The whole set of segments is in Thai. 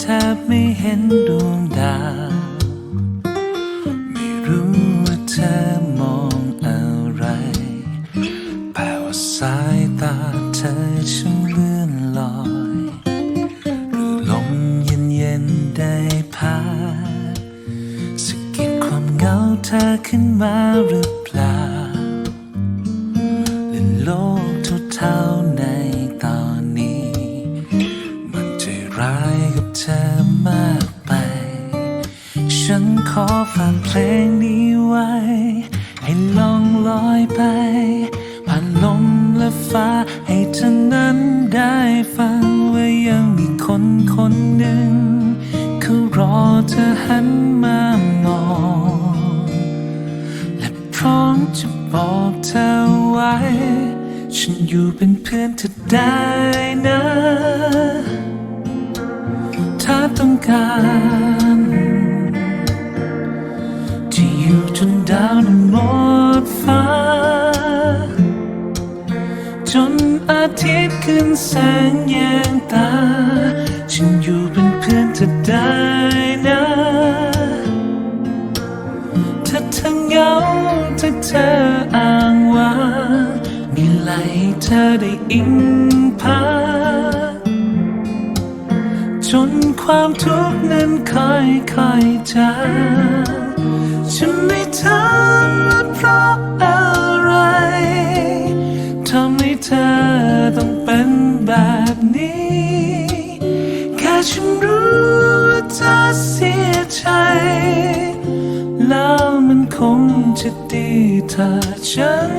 แทบไม่เห็นดวงดาว ไม่รู้ว่าเธอมองอะไรแต่ว่าสายตาเธอช่างเลื่อนลอย หรือลมเย็นเย็นๆได้พัดสะกิดความเหงาเธอขึ้นมาหรือเปล่า อฝากเพลงนี้ไว้ ให้ลองลอยไป ผ่านลมและฟ้า ให้เธอนั้นได้ฟังว่ายังมีคนคนหนึ่งเขารอเธอหันมามอง และพร้อมจะบอกเธอไว้ ฉันอยู่เป็นเพื่อนเธอได้นะ ถ้าต้องการาวนั้นหมดฟ้า จนอาทิตย์ขึ้นแสงแยงตา ฉันอยู่เป็นเพื่อนเธอได้นะถ้าเธอเหงาถ้าเธออ้างว้างมีไหลให้เธอได้อิงพาจนความทุกข์นั้นค่อยค่อยๆจาง ฉันไม่ถามว่าเพราะอะไรทำให้เธอต้องเป็นแบบนี้ แค่ฉันรู้ว่าเธอเสียใจ แล้วมันคงจะดีถ้าฉัน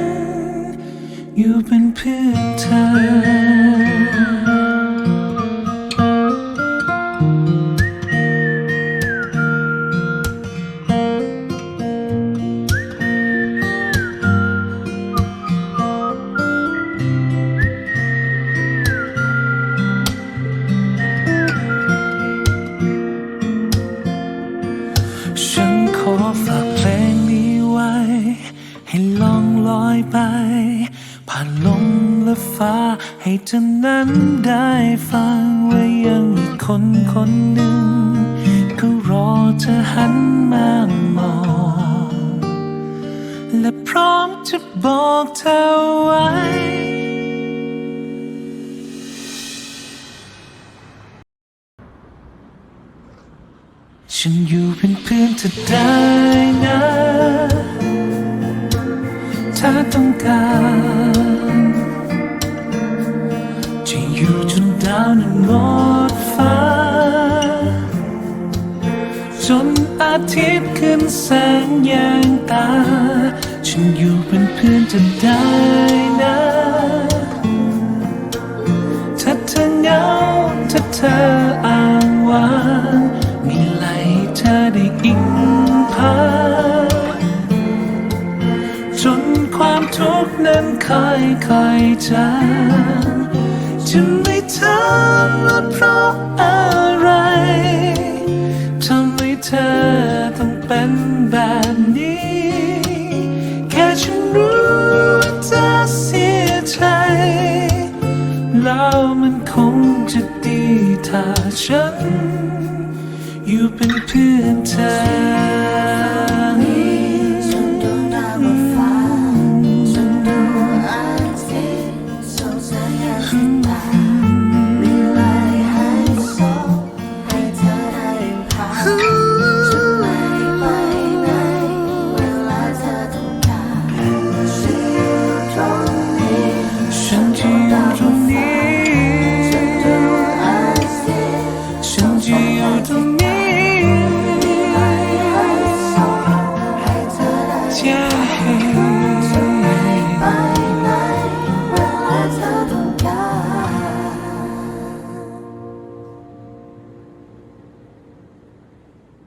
อยู่เป็นเพื่อนเธอ ฟ้า ให้เธอนั้นได้ฟังว่ายังมีคนคนหนึ่งเขารอเธอหันมามอง และพร้อมจะบอกเธอไว้ฉันอยู่เป็นเพื่อนเธอได้นะ ถ้าต้องการ อยู่จนดาวนั้นหมดฟ้า จนอาทิตย์ขึ้นแสงแยงตา ฉันอยู่เป็นเพื่อนเธอได้นะถ้าเธอเหงาถ้าเธออ้างว้างมีไหลให้เธอได้อิงพาจนความทุกข์นั้นค่อยค่อยๆจาง เพราะอะไรทำให้เธอต้องเป็นแบบนี้ แค่ฉันรู้ว่าเธอเสียใจแล้วมันคงจะดีถ้าฉัน อยู่เป็นเพื่อนเธอ